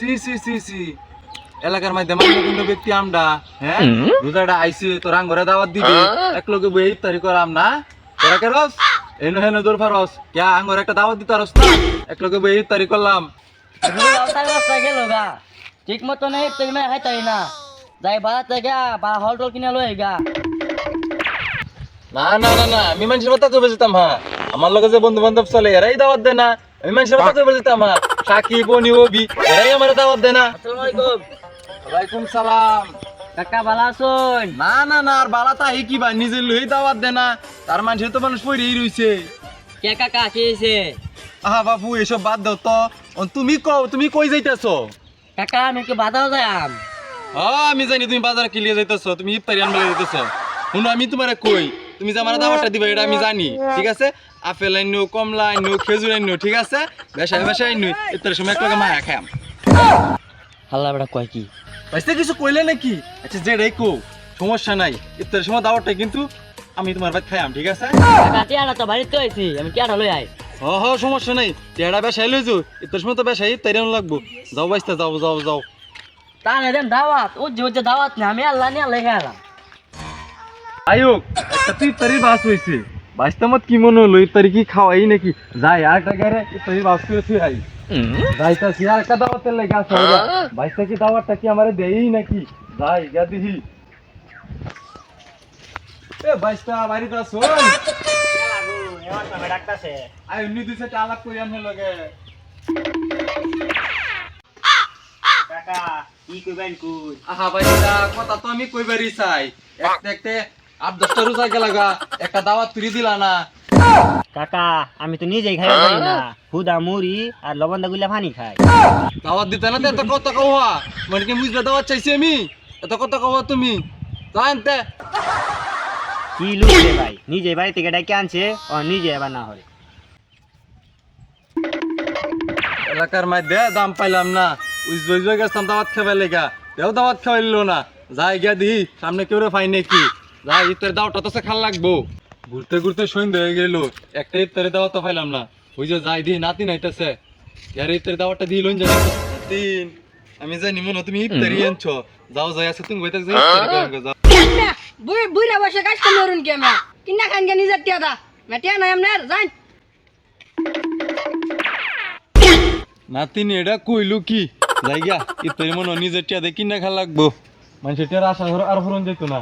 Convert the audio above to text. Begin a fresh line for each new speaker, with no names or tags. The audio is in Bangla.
C C C C. এলাকার মধ্যে মান্যগণ্য ব্যক্তি আমরা হ্যাঁ? রোজাটা আইসি তো রাং ঘরে দাওয়াত দিবে। এক লোকে বই ইফতারি করাম না? তোরা কে রস? এনো হেনো দূর ফারস কে আঙ্গর একটা দাওয়াত দিতে রস না? এক লোকে বই ইফতারি করলাম।
গেল গা ঠিক মতো নেই তুই মে খাইতাই না। যাই বাড়াতে গা বা হল টল কিনে লই গা
না না না না আমি মানুষের কথা কবে যেতাম হ্যাঁ। আমার লগে যে বন্ধু বান্ধব চলে এরাই দাওয়াত দেয় না। আমি মানুষের কথা যেতাম হ্যাঁ সাকিব বনি ওবি এরাই আমার দাওয়াত দেয় না।
আসসালামু আলাইকুম
ওয়ালাইকুম সালাম।
কাকা ভালো আছেন?
না না না আর বালা তাই কি বা নিজের লই দাওয়াত দেয় না। তার মানুষের তো মানুষ পড়েই রইছে।
কে কাকা কি হয়েছে
আহা বাবু এসব বাদ দাও তো। তুমি কও তুমি কই যাইতেছো?
কাকা আমি কি বাধাও যাম
আমি। জানি তুমি বাজারে কিলিয়ে যাইতেছো। তুমি ইফতারি আনবে যাইতেছো। শুনো আমি তোমারে কই তুমি যে আমার দাওয়াতটা দিবা এটা আমি জানি ঠিক আছে? আপেল আইনো কমলা আইনো খেজুর আইনো ঠিক আছে? বেসাই বেসাই আইনো ইফতারের সময় এক লগে মায়া খাম
হাল্লা বেটা কয় কি?
বাইসে কিছু কইলে নাকি? আচ্ছা যেটাই কো সমস্যা নাই ইফতারের সময় দাওয়াতটা কিন্তু আমি তোমার বাদ খাইয়াম ঠিক আছে?
টিয়াটা তো বাড়িতে হয়েছি আমি টিয়াটা লই আই।
হ হ সমস্যা নাই টেড়া বেসাই লই যাও ইফতারের সময় তো বেসাই ইফতারি লাগবো। যাও বাইসতে যাও যাও যাও।
তাহলে দেন দাওয়াত ও যে যে দাওয়াত না আমি আল্লাহ নিয়ে আল্লাহ গেলাম
আয়ুক একটা তো ইফতারির বাস হয়েছে বাইশটা মত কি মনে হলো? ইফতারি কি খাওয়াই নাকি? যাই আর একটা গাড়ি ইফতারির বাস করে তুই আই। যাইতাছি আর একটা দাওয়াতের লেগে আছে বাইশটা কি দাওয়াতটা কি আমারে দেই নাকি? যাই গা দিহি এ বাইশটা বাড়িতে আছো? আই উনি দুই সাইড আলাপ করি আনহে লগে। আহা বাইশটা কথা তো আমি কইবারই চাই। একটা আট দশটা রোজা গেলাগা একটা দাওয়াত তুলি দিলা না।
কাকা আমি তো নিজেই খাই পারি না। হুদা মুড়ি আর লবণগুলা পানি খাই।
দাওয়াত দিতে না এত কত কওয়া? মানে কি বুঝবে দাওয়াত চাইছি আমি? এত কত কওয়া তুমি? জানতে
কি লুক রে ভাই নিজে বাড়ি থেকে ডাকে আনছে ও নিজে এবার না হয়।
এলাকার মধ্যে দাম পাইলাম না। উইজ বইজ গেছিলাম দাওয়াত খাবার লেগা। কেউ দাওয়াত খাওয়াইলো না। যাই গিয়া দিহি সামনে কেউ পাই নাকি? যাই ইফতারের দাওয়াতটা তো সে খাল লাগবো। ঘুরতে ঘুরতে সন্ধ্যে হয়ে গেল। একটা ইফতারের দাওয়াত তো পাইলাম না। ওই যে যাই দিহি নাতি নাইতেছে। ইয়ার ইফতারের দাওয়াতটা দিয়ে লইন যাই। নাতিন আমি জানি মনে তুমি ইফতারি আনছো। যাও যাই আছে তুমি বইতে যাই গো, যাও।
বুই বুইরা বসে কাজ করতে পারুন কি আমরা? কিনা খান কে নিজের টিয়া দা। মেটিয়া নাই আপনার যাই
নাতিন এটা কইলু কি? জায়গা ইফতারি মনে হয় নিজের টিয়া দেখি না খা লাগবো। মানুষের টিয়ার আশা করে আর ফুরন যেত না।